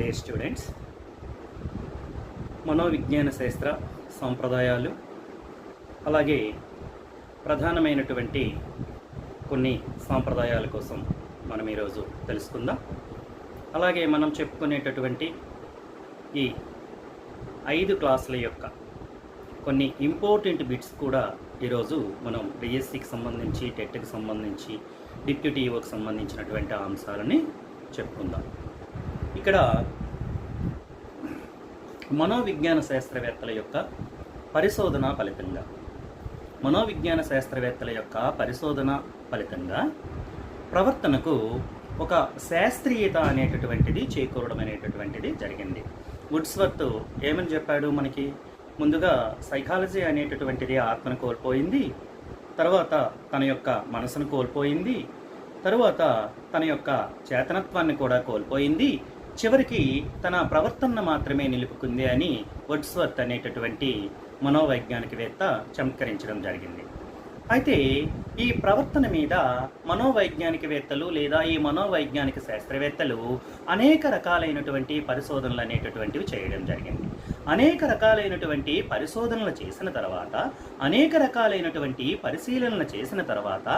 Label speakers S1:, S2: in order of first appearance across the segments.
S1: Day students. మనోవిజ్ఞాన శాస్త్ర సాంప్రదాయాలు అలాగే ప్రధానమైనటువంటి కొన్ని సాంప్రదాయాల కోసం మనం ఈరోజు తెలుసుకుందాం. అలాగే మనం చెప్పుకునేటటువంటి ఈ ఐదు క్లాసుల యొక్క కొన్ని ఇంపార్టెంట్ బిట్స్ కూడా ఈరోజు మనం డిఎస్సికి సంబంధించి టెట్కి సంబంధించి డిప్యూటీఓకి సంబంధించినటువంటి అంశాలని చెప్పుకుందాం. ఇక్కడ మనోవిజ్ఞాన శాస్త్రవేత్తల యొక్క పరిశోధన ఫలితంగా మనోవిజ్ఞాన శాస్త్రవేత్తల యొక్క పరిశోధన ఫలితంగా ప్రవర్తనకు ఒక శాస్త్రీయత అనేటటువంటిది చేకూరడం అనేటటువంటిది జరిగింది. వుడ్స్వర్త్ ఏమని చెప్పాడు మనకి? ముందుగా సైకాలజీ అనేటటువంటిది ఆత్మను కోల్పోయింది తర్వాత తన యొక్క మనసును కోల్పోయింది తరువాత తన యొక్క చేతనత్వాన్ని కూడా కోల్పోయింది చివరికి తన ప్రవర్తనను మాత్రమే నిలుపుకుంది అని వడ్స్వర్త్ అనేటటువంటి మనోవైజ్ఞానికవేత్త చమత్కరించడం జరిగింది. అయితే ఈ ప్రవర్తన మీద మనోవైజ్ఞానికవేత్తలు లేదా ఈ మనోవైజ్ఞానిక శాస్త్రవేత్తలు అనేక రకాలైనటువంటి పరిశోధనలు అనేటటువంటివి చేయడం జరిగింది. అనేక రకాలైనటువంటి పరిశోధనలు చేసిన తర్వాత అనేక రకాలైనటువంటి పరిశీలనలు చేసిన తర్వాత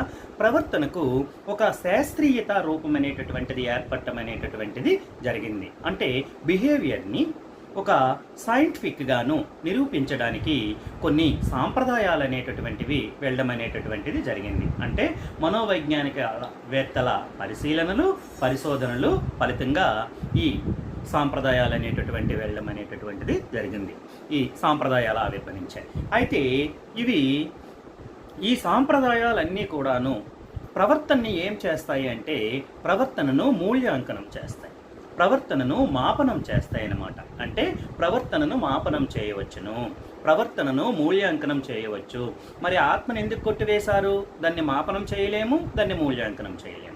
S1: ప్రవర్తనకు ఒక శాస్త్రీయత రూపం అనేటటువంటిది ఏర్పడటం అనేటటువంటిది జరిగింది. అంటే బిహేవియర్ని ఒక సైంటిఫిక్గాను నిరూపించడానికి కొన్ని సాంప్రదాయాలు అనేటటువంటివి వెళ్ళడం అనేటటువంటిది జరిగింది. అంటే మనోవైజ్ఞానిక వేత్తల పరిశీలనలు పరిశోధనలు ఫలితంగా ఈ సాంప్రదాయాలు అనేటటువంటి వెళ్ళడం అనేటటువంటిది జరిగింది. ఈ సాంప్రదాయాలు ఆవిర్భవించాయి అయితే ఇవి ఈ సాంప్రదాయాలన్నీ కూడాను ప్రవర్తనని ఏం చేస్తాయి అంటే ప్రవర్తనను మూల్యాంకనం చేస్తాయి. ప్రవర్తనను మాపనం చేస్తాయన్నమాట అంటే ప్రవర్తనను మాపనం చేయవచ్చును. ప్రవర్తనను మూల్యాంకనం చేయవచ్చు. మరి ఆత్మను ఎందుకు కొట్టివేశారు? దాన్ని మాపనం చేయలేము దాన్ని మూల్యాంకనం చేయలేము.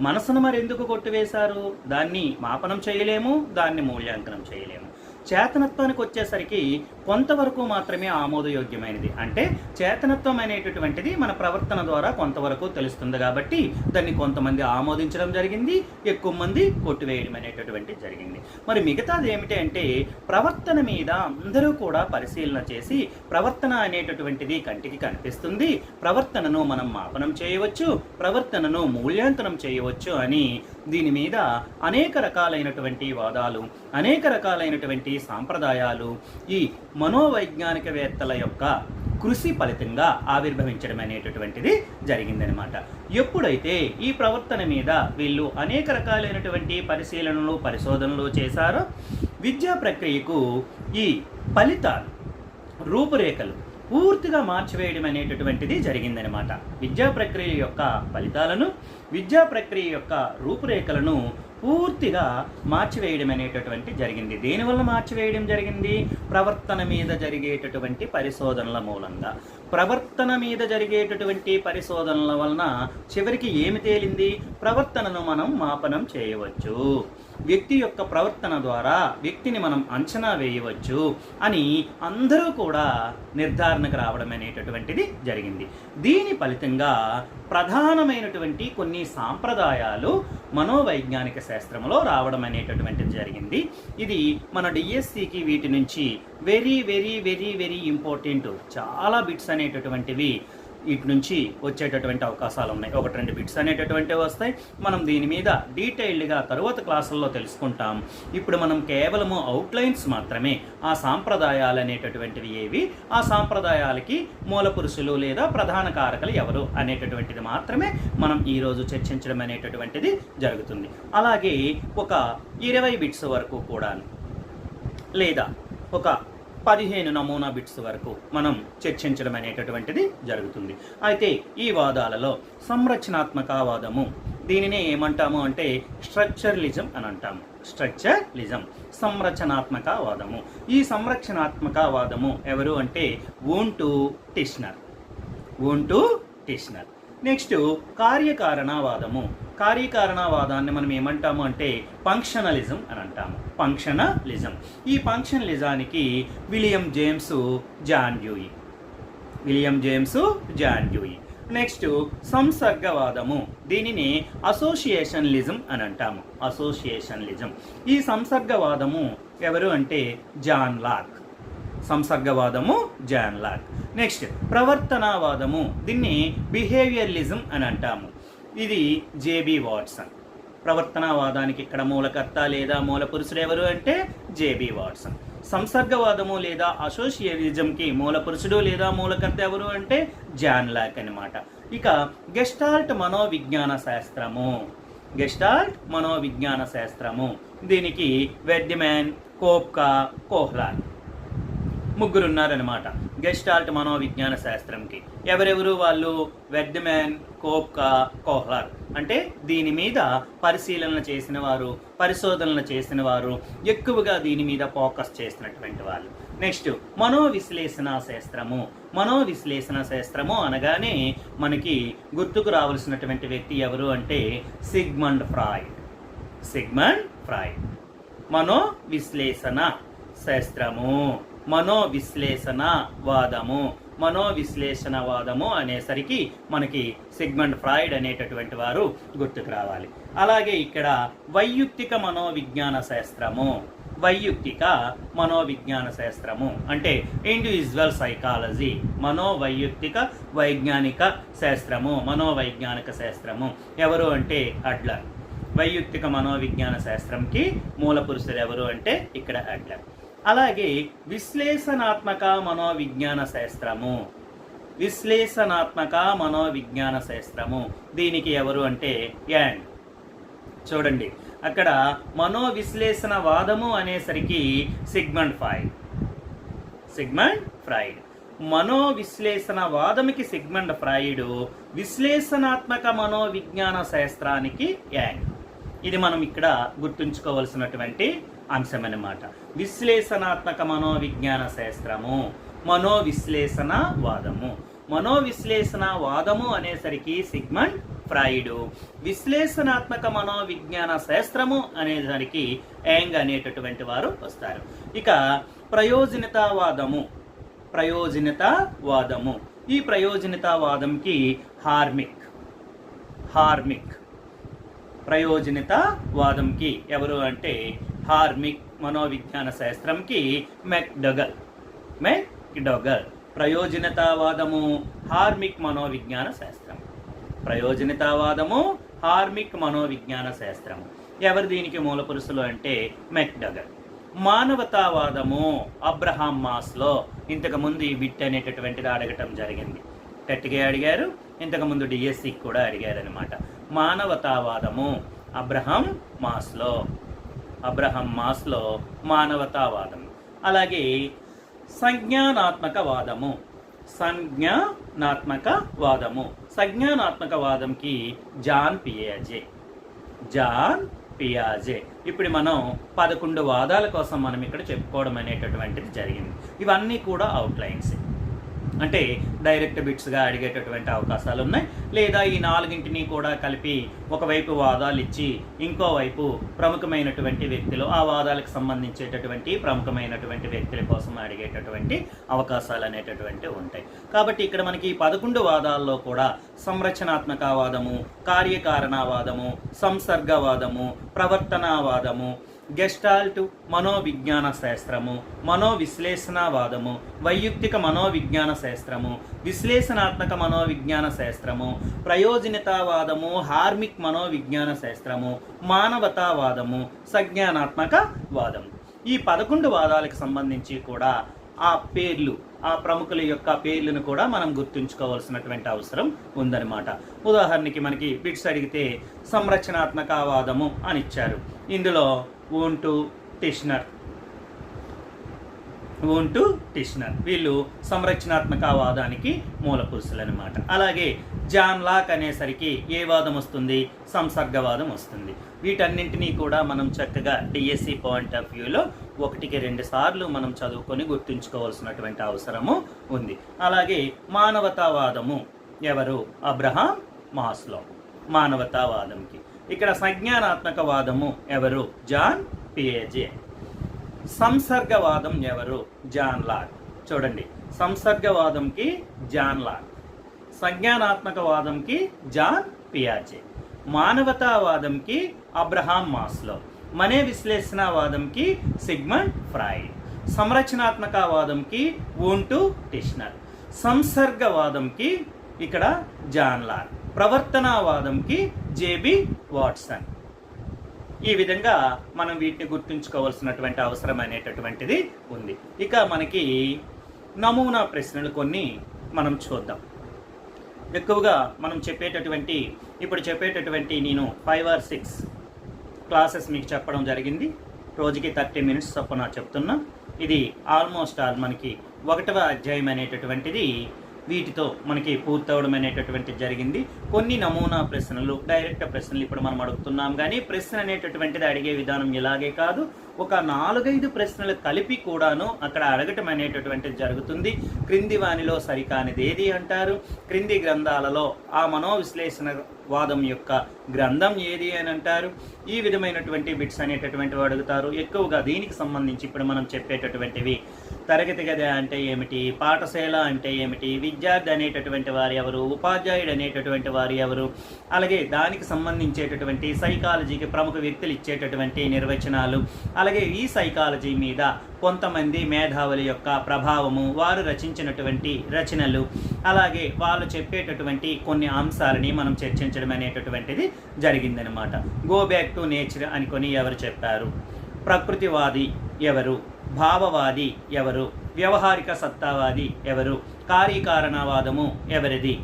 S1: మనసును మరి ఎందుకు కొట్టివేశారు? దాన్ని మాపనం చేయలేము దాన్ని మూల్యాంకనం చేయలేము. చేతనత్వానికి వచ్చేసరికి కొంతవరకు మాత్రమే ఆమోదయోగ్యమైనది. అంటే చేతనత్వం అనేటటువంటిది మన ప్రవర్తన ద్వారా కొంతవరకు తెలుస్తుంది కాబట్టి దాన్ని కొంతమంది ఆమోదించడం జరిగింది ఎక్కువ మంది కొట్టివేయడం అనేటటువంటి జరిగింది. మరి మిగతాది ఏమిటి అంటే ప్రవర్తన మీద అందరూ కూడా పరిశీలన చేసి ప్రవర్తన అనేటటువంటిది కంటికి కనిపిస్తుంది. ప్రవర్తనను మనం మాపనం చేయవచ్చు ప్రవర్తనను మూల్యాంకనం చేయవచ్చు అని దీని మీద అనేక రకాలైనటువంటి వాదాలు అనేక రకాలైనటువంటి సాంప్రదాయాలు ఈ మనోవైజ్ఞానికవేత్తల యొక్క కృషి ఫలితంగా ఆవిర్భవించడం అనేటటువంటిది జరిగిందనమాట ఎప్పుడైతే ఈ ప్రవర్తన మీద వీళ్ళు అనేక రకాలైనటువంటి పరిశీలనలు పరిశోధనలు చేశారో విద్యా ప్రక్రియకు ఈ ఫలితాలు రూపురేఖలు పూర్తిగా మార్చివేయడం అనేటటువంటిది జరిగిందనమాట. విద్యా ప్రక్రియ యొక్క ఫలితాలను విద్యా ప్రక్రియ యొక్క రూపురేఖలను పూర్తిగా మార్చివేయడం అనేటటువంటి జరిగింది. దేనివల్ల మార్చివేయడం జరిగింది? ప్రవర్తన మీద జరిగేటటువంటి పరిశోధనల మూలంగా. ప్రవర్తన మీద జరిగేటటువంటి పరిశోధనల వలన చివరికి ఏమి తేలింది? ప్రవర్తనను మనం మాపనం చేయవచ్చు. వ్యక్తి యొక్క ప్రవర్తన ద్వారా వ్యక్తిని మనం అంచనా వేయవచ్చు అని అందరూ కూడా నిర్ధారణకు రావడం అనేటటువంటిది జరిగింది. దీని ఫలితంగా ప్రధానమైనటువంటి కొన్ని సాంప్రదాయాలు మనోవైజ్ఞానిక శాస్త్రంలో రావడం అనేటటువంటిది జరిగింది. ఇది మన డిఎస్సికి వీటి నుంచి very very very very important చాలా బిట్స్ అనేటటువంటివి ఇటు నుంచి వచ్చేటటువంటి అవకాశాలు ఉన్నాయి. ఒకటి రెండు బిట్స్ అనేటటువంటివి వస్తాయి. మనం దీని మీద డీటెయిల్డ్గా తరువాత క్లాసుల్లో తెలుసుకుంటాం. ఇప్పుడు మనం కేవలము అవుట్లైన్స్ మాత్రమే ఆ సాంప్రదాయాలు అనేటటువంటివి ఏవి ఆ సాంప్రదాయాలకి మూల పురుషులు లేదా ప్రధాన కారకులు ఎవరు అనేటటువంటిది మాత్రమే మనం ఈరోజు చర్చించడం అనేటటువంటిది జరుగుతుంది. అలాగే ఒక ఇరవై బిట్స్ వరకు కూడా లేదా ఒక పదిహేను నమూనా బిట్స్ వరకు మనం చర్చించడం అనేటటువంటిది జరుగుతుంది. అయితే ఈ వాదాలలో సంరచనాత్మకవాదము దీనినే ఏమంటాము అంటే స్ట్రక్చరలిజం అని అంటాము. స్ట్రక్చరలిజం సంరచనాత్మక వాదము. ఈ సంరక్షణాత్మక వాదము ఎవరు అంటే ఊంటు టిష్నర్. To Titchener. నెక్స్ట్ కార్యకారణవాదము. కార్యకారణవాదాన్ని మనం ఏమంటాము అంటే ఫంక్షనలిజం అని అంటాము. ఫంక్షనలిజం ఈ ఫంక్షనలిజానికి William James John Dewey William James John Dewey next సంసర్గవాదము. దీనిని అసోసియేషనలిజం అని అంటాము. అసోసియేషనలిజం. ఈ సంసర్గవాదము ఎవరు అంటే జాన్ లాక్ సంసర్గవాదము జాన్ లాక్. నెక్స్ట్ ప్రవర్తనావాదము. దీన్ని బిహేవియర్లిజం అని అంటాము. ఇది జేబి వాట్సన్. ప్రవర్తనావాదానికి ఇక్కడ మూలకర్త లేదా మూల పురుషుడు ఎవరు అంటే జేబి వాట్సన్. సంసర్గవాదము లేదా అసోసియలిజంకి మూల పురుషుడు లేదా మూలకర్త ఎవరు అంటే జాన్ లాక్ అనమాట ఇక గెస్టాల్ట్ మనోవిజ్ఞాన శాస్త్రము. గెస్టాల్ట్ మనోవిజ్ఞాన శాస్త్రము. దీనికి వెడ్డిమ్యాన్ కోప్కా కోహ్లాన్. ముగ్గురు ఉన్నారనమాట గెస్టాల్ట్ మనోవిజ్ఞాన శాస్త్రంకి. ఎవరెవరు వాళ్ళు? వెడ్మ్యాన్ కోప్కా కోహ్లార్. అంటే దీని మీద పరిశీలన చేసిన వారు పరిశోధనలు చేసిన వారు ఎక్కువగా దీని మీద ఫోకస్ చేసినటువంటి వాళ్ళు. నెక్స్ట్ మనోవిశ్లేషణ శాస్త్రము. మనోవిశ్లేషణ శాస్త్రము అనగానే మనకి గుర్తుకు రావాల్సినటువంటి వ్యక్తి ఎవరు అంటే సిగ్మండ్ ఫ్రాయిడ్. Sigmund Freud. మనోవిశ్లేషణ శాస్త్రము. మనోవిశ్లేషణ వాదము మనోవిశ్లేషణ వాదము అనేసరికి మనకి సిగ్మండ్ ఫ్రాయిడ్ అనేటటువంటి వారు గుర్తుకు రావాలి. అలాగే ఇక్కడ వైయుక్తిక మనోవిజ్ఞాన శాస్త్రము. వైయుక్తిక మనోవిజ్ఞాన శాస్త్రము. అంటే ఇండివిజువల్ సైకాలజీ మనోవైయుక్తిక వైజ్ఞానిక శాస్త్రము. మనోవైజ్ఞానిక శాస్త్రము. ఎవరు అంటే అడ్లర్. వైయుక్తిక మనోవిజ్ఞాన శాస్త్రంకి మూల పురుషులు ఎవరు అంటే ఇక్కడ అడ్లర్. అలాగే విశ్లేషణాత్మక మనోవిజ్ఞాన శాస్త్రము. విశ్లేషణాత్మక మనోవిజ్ఞాన శాస్త్రము. దీనికి ఎవరు అంటే యాండ్ చూడండి అక్కడ మనోవిశ్లేషణ వాదము అనేసరికి సిగ్మండ్ ఫ్రాయిడ్ సిగ్మండ్ ఫ్రాయిడ్ మనోవిశ్లేషణ వాదముకి సిగ్మండ్ ఫ్రాయిడు విశ్లేషణాత్మక మనోవిజ్ఞాన శాస్త్రానికి యాంగ్. ఇది మనం ఇక్కడ గుర్తుంచుకోవలసినటువంటి అంశం అన్నమాట విశ్లేషణాత్మక మనోవిజ్ఞాన శాస్త్రము మనోవిశ్లేషణ వాదము మనోవిశ్లేషణ వాదము అనేసరికి సిగ్మండ్ ఫ్రాయిడు. విశ్లేషణాత్మక మనోవిజ్ఞాన శాస్త్రము అనేసరికి యాంగ్ అనేటటువంటి వారు వస్తారు. ఇక ప్రయోజనతావాదము ప్రయోజనతావాదము. ఈ ప్రయోజనతావాదంకి హార్మిక్ హార్మిక్. ప్రయోజనతావాదంకి ఎవరు అంటే హార్మిక్ మనోవిజ్ఞాన శాస్త్రంకి మెక్డగల్. మెక్డగల్. ప్రయోజనతావాదము హార్మిక్ మనోవిజ్ఞాన శాస్త్రం. ప్రయోజనతావాదము హార్మిక్ మనోవిజ్ఞాన శాస్త్రం ఎవరు దీనికి మూల పురుషులు అంటే మెక్డగల్. మానవతావాదము అబ్రహాం మాస్లో ఇంతకుముందు ఈ బిట్ అనేటటువంటిది అడగటం జరిగింది. గట్టిగా అడిగారు. ఇంతకుముందు డిఎస్సికి కూడా అడిగారనమాట మానవతావాదము అబ్రహం మాస్లో. అబ్రహం మాస్లో మానవతావాదం. అలాగే సంజ్ఞానాత్మక వాదము సంజ్ఞానాత్మక వాదము సంజ్ఞానాత్మక వాదంకి జాన్ పియాజే. జాన్ పియాజే. ఇప్పుడు మనం పదకొండు వాదాల కోసం మనం ఇక్కడ చెప్పుకోవడం అనేటటువంటిది జరిగింది. ఇవన్నీ కూడా అవుట్లైన్స్ అంటే డైరెక్ట్ బిట్స్గా అడిగేటటువంటి అవకాశాలు ఉన్నాయి లేదా ఈ నాలుగింటిని కూడా కలిపి ఒకవైపు వాదాలు ఇచ్చి ఇంకోవైపు ప్రముఖమైనటువంటి వ్యక్తులు ఆ వాదాలకు సంబంధించేటటువంటి ప్రముఖమైనటువంటి వ్యక్తుల కోసం అడిగేటటువంటి అవకాశాలు అనేటటువంటివి ఉంటాయి. కాబట్టి ఇక్కడ మనకి పదకొండు వాదాల్లో కూడా సంరచనాత్మక వాదము కార్యకారణవాదము సంసర్గవాదము ప్రవర్తనావాదము గెస్టాల్ట్ మనోవిజ్ఞాన శాస్త్రము మనోవిశ్లేషణవాదము వైయుక్తిక మనోవిజ్ఞాన శాస్త్రము విశ్లేషణాత్మక మనోవిజ్ఞాన శాస్త్రము ప్రయోజనతావాదము హార్మిక్ మనోవిజ్ఞాన శాస్త్రము మానవతావాదము సంజ్ఞానాత్మక వాదము ఈ పదకొండు వాదాలకు సంబంధించి కూడా ఆ పేర్లు ఆ ప్రముఖుల యొక్క పేర్లను కూడా మనం గుర్తుంచుకోవాల్సినటువంటి అవసరం ఉందన్నమాట. ఉదాహరణకి మనకి బిట్స్ అడిగితే సంరక్షణాత్మక వాదము అని ఇచ్చారు ఇందులో ఊంటు టిష్నర్. To Titchener. వీళ్ళు సంరక్షణాత్మక వాదానికి మూల అనమాట అలాగే జాన్ లాక్ అనేసరికి ఏ వాదం వస్తుంది? సంసర్గవాదం వస్తుంది. వీటన్నింటినీ కూడా మనం చక్కగా డిఎస్సి పాయింట్ ఆఫ్ వ్యూలో ఒకటికి రెండు సార్లు మనం చదువుకొని గుర్తుంచుకోవాల్సినటువంటి అవసరము ఉంది. అలాగే మానవతావాదము ఎవరు? Abraham Maslow. మానవతావాదంకి. ఇక్కడ సంజ్ఞానాత్మక వాదము ఎవరు? జాన్ పిఏజే. సంసర్గవాదం ఎవరు? జాన్ లాక్ చూడండి సంసర్గవాదంకి జాన్ లాక్ సంజ్ఞానాత్మకవాదంకి జాన్ పియాజే మానవతావాదంకి అబ్రహాం మాస్లో. మనే విశ్లేషణవాదంకి సిగ్మండ్ ఫ్రాయిడ్ సంరచనాత్మకవాదంకి ఓంటు టిష్నర్. సంసర్గవాదంకి ఇక్కడ జాన్ లార్ ప్రవర్తనావాదంకి జేబి వాట్సన్. ఈ విధంగా మనం వీటిని గుర్తుంచుకోవాల్సినటువంటి అవసరం అనేటటువంటిది ఉంది. ఇక మనకి నమూనా ప్రశ్నలు కొన్ని మనం చూద్దాం. ఎక్కువగా మనం చెప్పేటటువంటి ఇప్పుడు చెప్పేటటువంటి నేను ఫైవ్ ఆర్ సిక్స్ క్లాసెస్ మీకు చెప్పడం జరిగింది. రోజుకి థర్టీ మినిట్స్ చొప్పున చెప్తున్నా. ఇది ఆల్మోస్ట్ ఆల్ మనకి ఒకటవ అధ్యాయం అనేటటువంటిది వీటితో మనకి పూర్తవడం అనేటటువంటి జరిగింది. కొన్ని నమూనా ప్రశ్నలు డైరెక్ట్ ప్రశ్నలు ఇప్పుడు మనం అడుగుతున్నాం. కానీ ప్రశ్న అనేటటువంటిది అడిగే విధానం ఇలాగే కాదు. ఒక నాలుగైదు ప్రశ్నలు కలిపి కూడాను అక్కడ అడగటం అనేటటువంటిది జరుగుతుంది. క్రింది వానిలో సరికానిది ఏది అంటారు? క్రింది గ్రంథాలలో ఆ మనోవిశ్లేషణ వాదం యొక్క గ్రంథం ఏది అని అంటారు? ఈ విధమైనటువంటి బిట్స్ అనేటటువంటివి అడుగుతారు. ఎక్కువగా దీనికి సంబంధించి ఇప్పుడు మనం చెప్పేటటువంటివి. తరగతి గది అంటే ఏమిటి? పాఠశాల అంటే ఏమిటి? విద్యార్థి అనేటటువంటి వారు ఎవరు? ఉపాధ్యాయుడు అనేటటువంటి వారు ఎవరు? అలాగే దానికి సంబంధించేటటువంటి సైకాలజీకి ప్రముఖ వ్యక్తులు ఇచ్చేటటువంటి నిర్వచనాలు. అలాగే అలాగే ఈ సైకాలజీ మీద కొంతమంది మేధావుల యొక్క ప్రభావము వారు రచించినటువంటి రచనలు అలాగే వాళ్ళు చెప్పేటటువంటి కొన్ని అంశాలని మనం చర్చించడం అనేటటువంటిది జరిగిందనమాట. గో బ్యాక్ టు నేచర్ అనుకొని ఎవరు చెప్పారు? ప్రకృతివాది ఎవరు? భావవాది ఎవరు? వ్యవహారిక సత్తావాది ఎవరు? కార్యకారణవాదము ఎవరిది?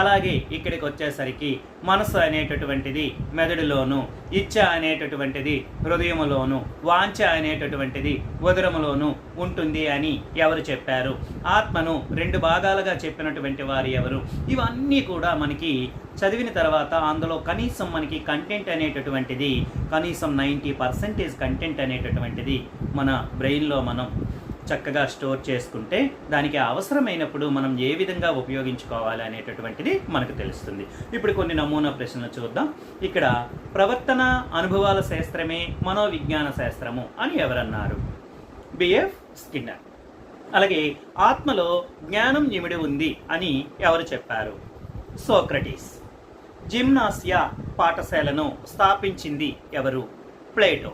S1: అలాగే ఇక్కడికి వచ్చేసరికి మనసు అనేటటువంటిది మెదడులోను ఇచ్చ అనేటటువంటిది హృదయములోను వాంఛ అనేటటువంటిది ఉదరములోను ఉంటుంది అని ఎవరు చెప్పారు? ఆత్మను రెండు భాగాలుగా చెప్పినటువంటి వారు ఎవరు? ఇవన్నీ కూడా మనకి చదివిన తర్వాత అందులో కనీసం మనకి కంటెంట్ అనేటటువంటిది కనీసం నైంటీ పర్సెంటేజ్ కంటెంట్ అనేటటువంటిది మన బ్రెయిన్లో మనం చక్కగా స్టోర్ చేసుకుంటే దానికి అవసరమైనప్పుడు మనం ఏ విధంగా ఉపయోగించుకోవాలి అనేటటువంటిది మనకు తెలుస్తుంది. ఇప్పుడు కొన్ని నమూనా ప్రశ్నలు చూద్దాం. ఇక్కడ ప్రవర్తన అనుభవాల శాస్త్రమే మనోవిజ్ఞాన శాస్త్రము అని ఎవరన్నారు? BF Skinner. అలాగే ఆత్మలో జ్ఞానం నిమిడి ఉంది అని ఎవరు చెప్పారు? సోక్రటీస్. జిమ్నాసియా పాఠశాలను స్థాపించింది ఎవరు? ప్లేటో.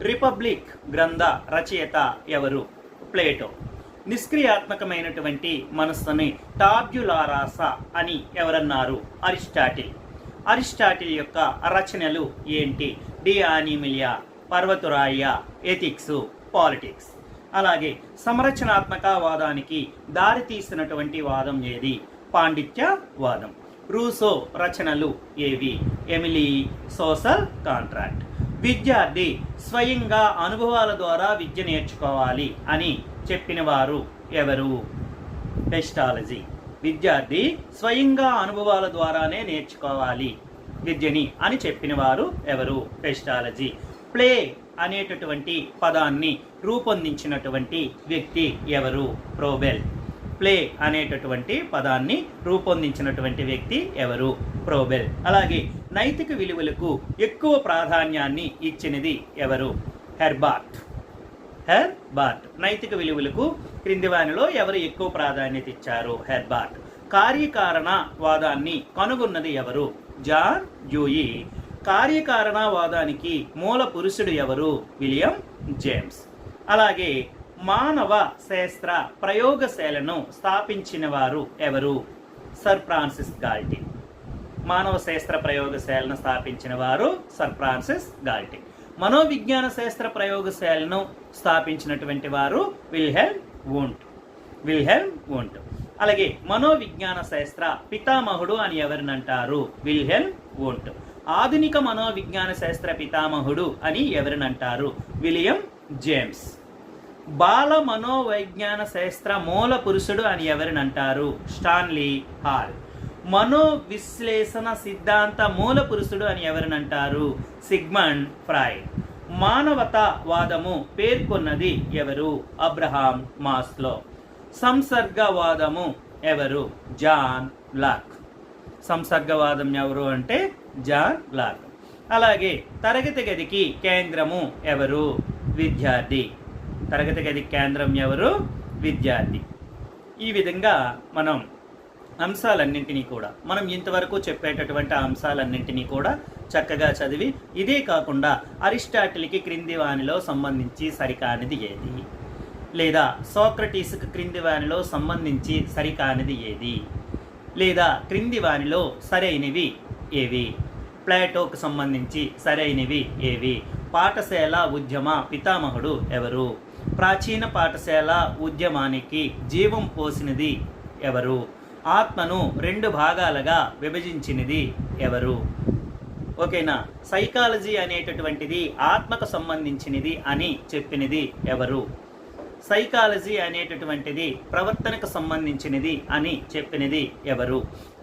S1: రిపబ్లిక్ గ్రంథ రచయిత ఎవరు? ప్లేటో. నిష్క్రియాత్మకమైనటువంటి మనస్సుని టాబ్యులారాస అని ఎవరన్నారు? అరిస్టాటిల్. అరిస్టాటిల్ యొక్క రచనలు ఏంటి? డి. ఆనిమిలియా పర్వతురాయ ఎథిక్స్ పాలిటిక్స్. అలాగే సంరచనాత్మక వాదానికి దారితీసినటువంటి వాదం ఏది? పాండిత్య వాదం రూసో రచనలు ఏవి? Emile social contract. విద్యార్థి స్వయంగా అనుభవాల ద్వారా విద్య నేర్చుకోవాలి అని చెప్పిన వారు ఎవరు? పెస్టాలజీ విద్యార్థి స్వయంగా అనుభవాల ద్వారానే నేర్చుకోవాలి విద్యని అని చెప్పిన వారు ఎవరు? పెస్టాలజీ ప్లే అనేటటువంటి పదాన్ని రూపొందించినటువంటి వ్యక్తి ఎవరు? ప్రోబెల్ ప్లే అనేటటువంటి పదాన్ని రూపొందించినటువంటి వ్యక్తి ఎవరు? ప్రోబెల్. అలాగే నైతిక విలువలకు ఎక్కువ ప్రాధాన్యాన్ని ఇచ్చినది ఎవరు? హెర్బార్ట్. హెర్బార్ట్. నైతిక విలువలకు క్రింది వానిలో ఎవరు ఎక్కువ ప్రాధాన్యత ఇచ్చారు? హెర్బార్ట్. కార్యకారణ వాదాన్ని కనుగొన్నది ఎవరు? జాన్ జూయి కార్యకారణవాదానికి మూల పురుషుడు ఎవరు? William James. అలాగే మానవ శాస్త్ర ప్రయోగశాలను స్థాపించిన వారు ఎవరు? Sir Francis Galton. మానవ శాస్త్ర ప్రయోగశాలను స్థాపించిన వారు సర్ ఫ్రాన్సిస్ గాల్టీ. మనోవిజ్ఞాన శాస్త్ర ప్రయోగశాలను స్థాపించినటువంటి వారు విల్హెల్ వూంట్. విల్హెల్ వూంట్. అలాగే మనోవిజ్ఞాన శాస్త్ర పితామహుడు అని ఎవరినంటారు విల్హెల్ వూంట్. ఆధునిక మనోవిజ్ఞాన శాస్త్ర పితామహుడు అని ఎవరినంటారు విలియం జేమ్స్. బాల మనోవైజ్ఞాన శాస్త్ర మూల పురుషుడు అని ఎవరినంటారు? Stanley hall. మనో విశ్లేషణ సిద్ధాంత మూల పురుషుడు అని ఎవరినంటారు? సిగ్మండ్ ఫ్రాయిడ్ మానవతావాదము పేర్కొన్నది ఎవరు? Abraham Maslow. సంసర్గవాదము ఎవరు? John lock. సంసర్గవాదం ఎవరు అంటే జాన్ లాక్. అలాగే తరగతి గదికి కేంద్రము ఎవరు? విద్యార్థి. తరగతి గది కేంద్రం ఎవరు? విద్యార్థి. ఈ విధంగా మనం అంశాలన్నింటినీ కూడా మనం ఇంతవరకు చెప్పేటటువంటి అంశాలన్నింటినీ కూడా చక్కగా చదివి ఇదే కాకుండా అరిస్టాటిల్కి క్రింది వానిలో సంబంధించి సరికానిది ఏది? లేదా సోక్రటీస్కి క్రింది వానిలో సంబంధించి సరికానిది ఏది? లేదా క్రింది వానిలో సరైనవి ఏవి? ప్లాటోకు సంబంధించి సరైనవి ఏవి? పాఠశాల ఉద్యమ పితామహుడు ఎవరు? ప్రాచీన పాఠశాల ఉద్యమానికి జీవం పోసినది ఎవరు? ఆత్మను రెండు భాగాలుగా విభజించినది ఎవరు? ఓకేనా? సైకాలజీ అనేటటువంటిది ఆత్మకు సంబంధించినది అని చెప్పినది ఎవరు? సైకాలజీ అనేటటువంటిది ప్రవర్తనకు సంబంధించినది అని చెప్పినది ఎవరు?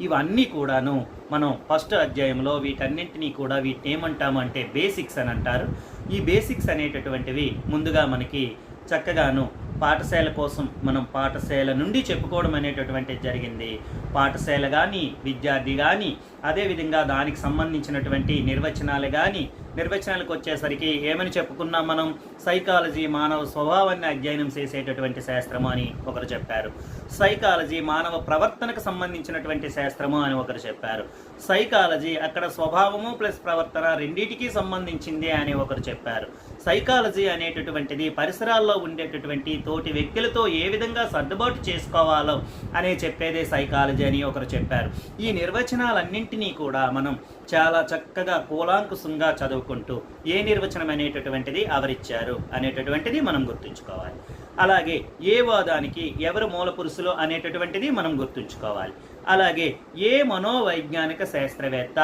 S1: ఇవన్నీ కూడాను మనం ఫస్ట్ అధ్యాయంలో వీటన్నింటినీ కూడా వీటిని ఏమంటామంటే బేసిక్స్ అని అంటారు. ఈ బేసిక్స్ అనేటటువంటివి ముందుగా మనకి చక్కగాను పాఠశాల కోసం మనం పాఠశాల నుండి చెప్పుకోవడం అనేటటువంటిది జరిగింది. పాఠశాల కానీ విద్యార్థి కానీ అదేవిధంగా దానికి సంబంధించినటువంటి నిర్వచనాలు కానీ నిర్వచనాలకు వచ్చేసరికి ఏమని చెప్పుకున్నాం మనం? సైకాలజీ మానవ స్వభావాన్ని అధ్యయనం చేసేటటువంటి శాస్త్రము అని ఒకరు చెప్పారు. సైకాలజీ మానవ ప్రవర్తనకు సంబంధించినటువంటి శాస్త్రము అని ఒకరు చెప్పారు. సైకాలజీ అక్కడ స్వభావము ప్లస్ ప్రవర్తన రెండింటికి సంబంధించింది అని ఒకరు చెప్పారు. సైకాలజీ అనేటటువంటిది పరిసరాల్లో ఉండేటటువంటి తోటి వ్యక్తులతో ఏ విధంగా సర్దుబాటు చేసుకోవాలో అనే చెప్పేదే సైకాలజీ అని ఒకరు చెప్పారు. ఈ నిర్వచనాలన్నింటినీ కూడా మనం చాలా చక్కగా కూలాంకుశంగా చదువుకుంటూ ఏ నిర్వచనం అనేటటువంటిది అవరిచ్చారు అనేటటువంటిది మనం గుర్తుంచుకోవాలి. అలాగే ఏ వాదానికి ఎవరు మూల పురుషులు అనేటటువంటిది మనం గుర్తుంచుకోవాలి. అలాగే ఏ మనోవైజ్ఞానిక శాస్త్రవేత్త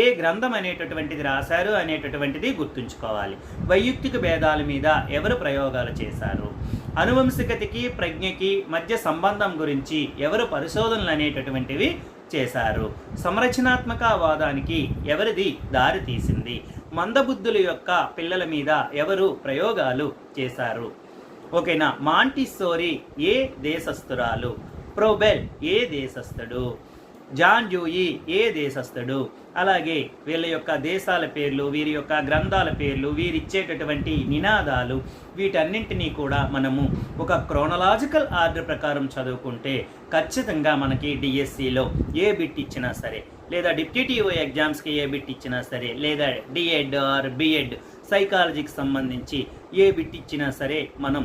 S1: ఏ గ్రంథం అనేటటువంటిది రాశారు అనేటటువంటిది గుర్తుంచుకోవాలి. వైయక్తిక భేదాల మీద ఎవరు ప్రయోగాలు చేశారు? అనువంశికతకి ప్రజ్ఞకి మధ్య సంబంధం గురించి ఎవరు పరిశోధనలు అనేటటువంటివి చేశారు? సంరచనాత్మక వాదానికి ఎవరిది దారి తీసింది మందబుద్ధుల యొక్క పిల్లల మీద ఎవరు ప్రయోగాలు చేశారు? ఓకేనా? మాంటిసోరీ ఏ దేశస్థురాలు? ప్రోబెల్ ఏ దేశస్థుడు? జాన్ జూయి ఏ దేశస్థుడు? అలాగే వీళ్ళ యొక్క దేశాల పేర్లు వీరి యొక్క గ్రంథాల పేర్లు వీరిచ్చేటటువంటి నినాదాలు వీటన్నింటినీ కూడా మనము ఒక క్రోనలాజికల్ ఆర్డర్ ప్రకారం చదువుకుంటే ఖచ్చితంగా మనకి డిఎస్సిలో ఏ బిట్ ఇచ్చినా సరే లేదా డిప్యూటీఓ ఎగ్జామ్స్కి ఏ బిట్ ఇచ్చినా సరే లేదా డిఎడ్ ఆర్ బిఎడ్ సైకాలజీకి సంబంధించి ఏ బిట్ ఇచ్చినా సరే మనం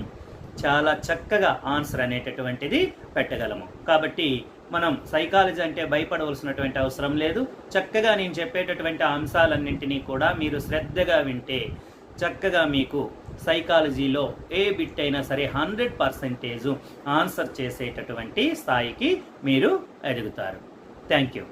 S1: చాలా చక్కగా ఆన్సర్ అనేటటువంటిది పెట్టగలము. కాబట్టి మనం సైకాలజీ అంటే భయపడవలసినటువంటి అవసరం లేదు. చక్కగా నేను చెప్పేటటువంటి అంశాలన్నింటినీ కూడా మీరు శ్రద్ధగా వింటే చక్కగా మీకు సైకాలజీలో ఏ బిట్ అయినా సరే హండ్రెడ్ పర్సెంటేజు ఆన్సర్ చేసేటటువంటి స్థాయికి మీరు ఎదుగుతారు. Thank you.